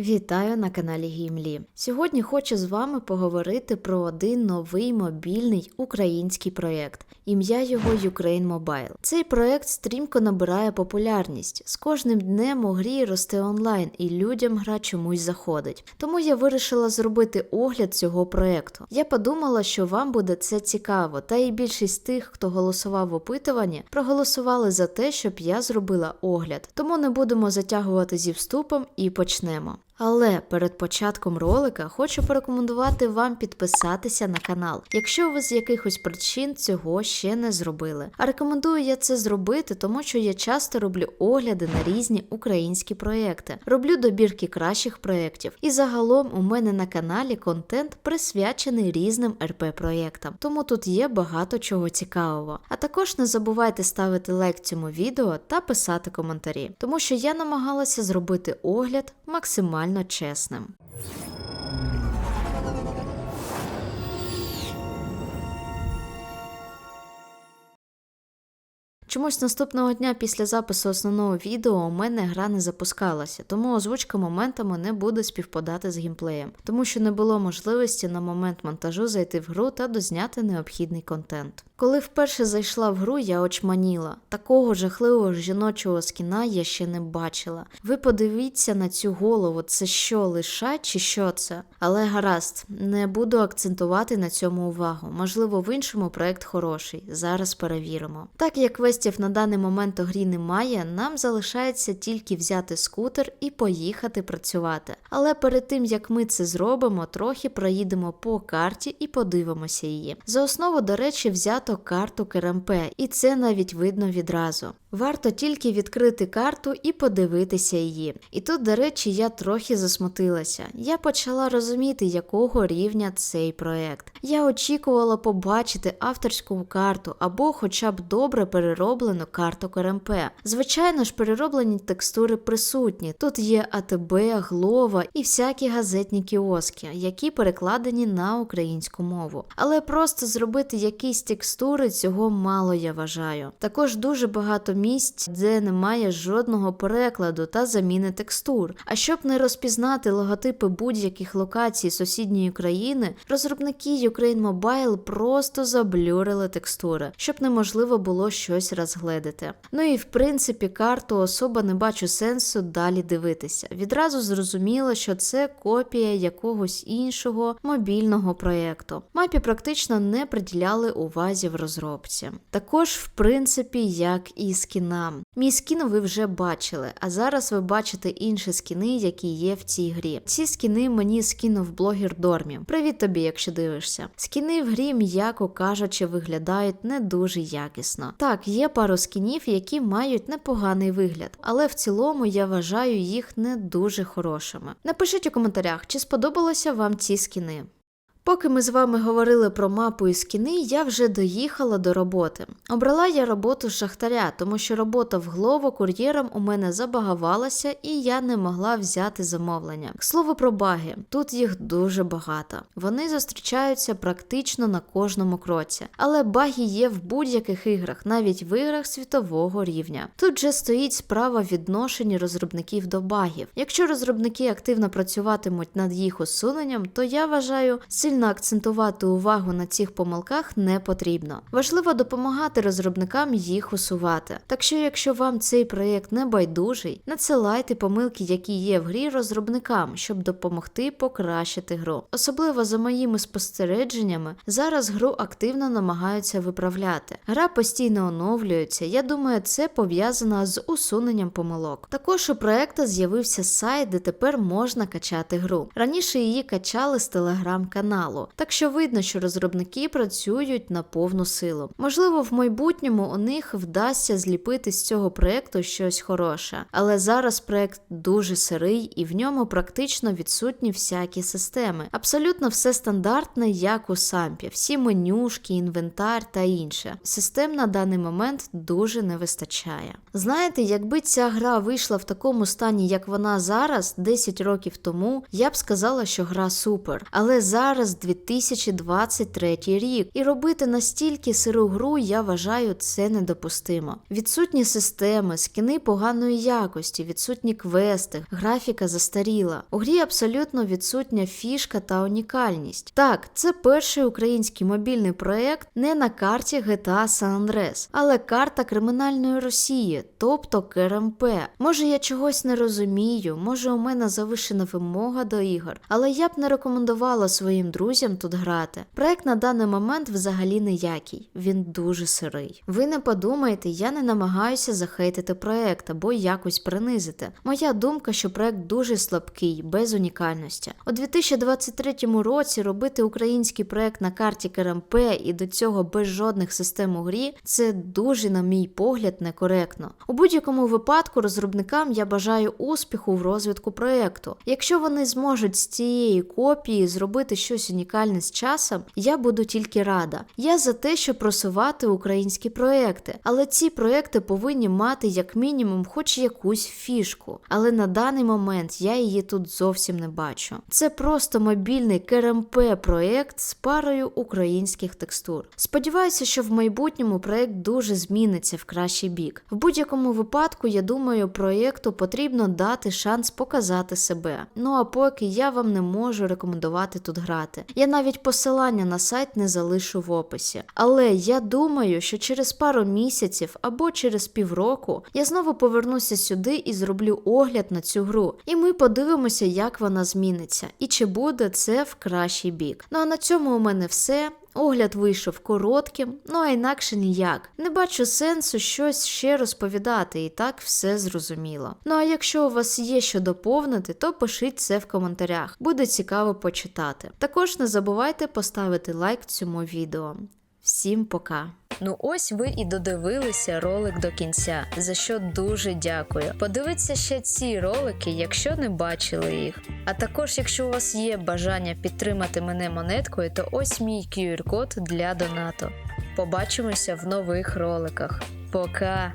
Вітаю на каналі Гімлі. Сьогодні хочу з вами поговорити про один новий мобільний український проєкт. Ім'я його Ukraine Mobile. Цей проєкт стрімко набирає популярність. З кожним днем у грі росте онлайн, і людям гра чомусь заходить. Тому я вирішила зробити огляд цього проєкту. Я подумала, що вам буде це цікаво, та і більшість тих, хто голосував в опитуванні, проголосували за те, щоб я зробила огляд. Тому не будемо затягувати зі вступом і почнемо. Але перед початком ролика хочу порекомендувати вам підписатися на канал, якщо ви з якихось причин цього ще не зробили. А рекомендую я це зробити, тому що я часто роблю огляди на різні українські проекти, роблю добірки кращих проєктів. І загалом у мене на каналі контент присвячений різним РП проєктам, тому тут є багато чого цікавого. А також не забувайте ставити лайк цьому відео та писати коментарі, тому що я намагалася зробити огляд максимально чесним. Чомусь наступного дня після запису основного відео у мене гра не запускалася, тому озвучка моментами не буде співпадати з геймплеєм, тому що не було можливості на момент монтажу зайти в гру та дозняти необхідний контент. Коли вперше зайшла в гру, я очманіла. Такого жахливого жіночого скіна я ще не бачила. Ви подивіться на цю голову, це що, лиша чи що це? Але гаразд, не буду акцентувати на цьому увагу. Можливо, в іншому проект хороший. Зараз перевіримо. Так як квестів на даний момент у грі немає, нам залишається тільки взяти скутер і поїхати працювати. Але перед тим як ми це зробимо, трохи проїдемо по карті і подивимося її. За основу, до речі, взято карту КРМП, і це навіть видно відразу. Варто тільки відкрити карту і подивитися її. І тут, до речі, я трохи засмутилася. Я почала розуміти, якого рівня цей проект. Я очікувала побачити авторську карту або хоча б добре перероблену карту КРМП. Звичайно ж, перероблені текстури присутні. Тут є АТБ, Глова і всякі газетні кіоски, які перекладені на українську мову. Але просто зробити якісь текстури цього мало я вважаю. Також дуже багато місць, де немає жодного перекладу та заміни текстур. А щоб не розпізнати логотипи будь-яких локацій сусідньої країни, розробники Ukraine Mobile просто заблюрили текстури, щоб неможливо було щось розгледити. Ну і в принципі карту особа не бачу сенсу далі дивитися. Відразу зрозуміло, що це копія якогось іншого мобільного проєкту. Мапі практично не приділяли увазі в розробці. Також, в принципі, як і скінам. Мій скін ви вже бачили, а зараз ви бачите інші скіни, які є в цій грі. Ці скіни мені скинув блогер Дормі. Привіт тобі, якщо дивишся. Скіни в грі, м'яко кажучи, виглядають не дуже якісно. Так, є пару скінів, які мають непоганий вигляд, але в цілому я вважаю їх не дуже хорошими. Напишіть у коментарях, чи сподобалося вам ці скіни. Поки ми з вами говорили про мапу і скіни, я вже доїхала до роботи. Обрала я роботу шахтаря, тому що робота в Глово кур'єром у мене забагавалася і я не могла взяти замовлення. К слову про баги, тут їх дуже багато. Вони зустрічаються практично на кожному кроці, але баги є в будь-яких іграх, навіть в іграх світового рівня. Тут же стоїть справа відношення розробників до багів. Якщо розробники активно працюватимуть над їх усуненням, то я вважаю, сильно акцентувати увагу на цих помилках не потрібно. Важливо допомагати розробникам їх усувати. Так що, якщо вам цей проєкт не байдужий, надсилайте помилки, які є в грі розробникам, щоб допомогти покращити гру. Особливо за моїми спостереженнями, зараз гру активно намагаються виправляти. Гра постійно оновлюється. Я думаю, це пов'язано з усуненням помилок. Також у проекту з'явився сайт, де тепер можна качати гру. Раніше її качали з телеграм-каналу, так що видно, що розробники працюють на повну силу. Можливо, в майбутньому у них вдасться зліпити з цього проекту щось хороше, але зараз проект дуже сирий і в ньому практично відсутні всякі системи. Абсолютно все стандартне, як у сампі, всі менюшки, інвентар та інше. Систем на даний момент дуже не вистачає. Знаєте, якби ця гра вийшла в такому стані, як вона зараз, 10 років тому, я б сказала, що гра супер. Але зараз зараз 2023 рік, і робити настільки сиру гру я вважаю це недопустимо. Відсутні системи, скини поганої якості, відсутні квести, графіка застаріла. У грі абсолютно відсутня фішка та унікальність. Так, це перший український мобільний проект не на карті GTA San Andreas, але карта кримінальної Росії, тобто КРМП. Може я чогось не розумію, може у мене завишена вимога до ігор, але я б не рекомендувала своїм друзям тут грати. Проект на даний момент взагалі ніякий, він дуже сирий. Ви не подумайте, я не намагаюся захейтити проект або якось принизити. Моя думка, що проект дуже слабкий, без унікальності. У 2023 році робити український проект на карті КРМП і до цього без жодних систем у грі це дуже, на мій погляд, некоректно. У будь-якому випадку розробникам я бажаю успіху в розвитку проекту. Якщо вони зможуть з цієї копії зробити щось унікальне з часом, я буду тільки рада. Я за те, щоб просувати українські проекти, але ці проекти повинні мати як мінімум хоч якусь фішку. Але на даний момент я її тут зовсім не бачу. Це просто мобільний КРМП проект з парою українських текстур. Сподіваюся, що в майбутньому проект дуже зміниться в кращий бік. В будь-якому випадку, я думаю, проєкту потрібно дати шанс показати себе. Ну а поки я вам не можу рекомендувати тут грати. Я навіть посилання на сайт не залишу в описі. Але я думаю, що через пару місяців або через півроку я знову повернуся сюди і зроблю огляд на цю гру. І ми подивимося, як вона зміниться, і чи буде це в кращий бік. Ну а на цьому у мене все. Огляд вийшов коротким, ну а інакше ніяк. Не бачу сенсу щось ще розповідати, і так все зрозуміло. Ну а якщо у вас є що доповнити, то пишіть це в коментарях, буде цікаво почитати. Також не забувайте поставити лайк цьому відео. Всім пока! Ну ось ви і додивилися ролик до кінця, за що дуже дякую. Подивіться ще ці ролики, якщо не бачили їх. А також, якщо у вас є бажання підтримати мене монеткою, то ось мій QR-код для донату. Побачимося в нових роликах. Пока!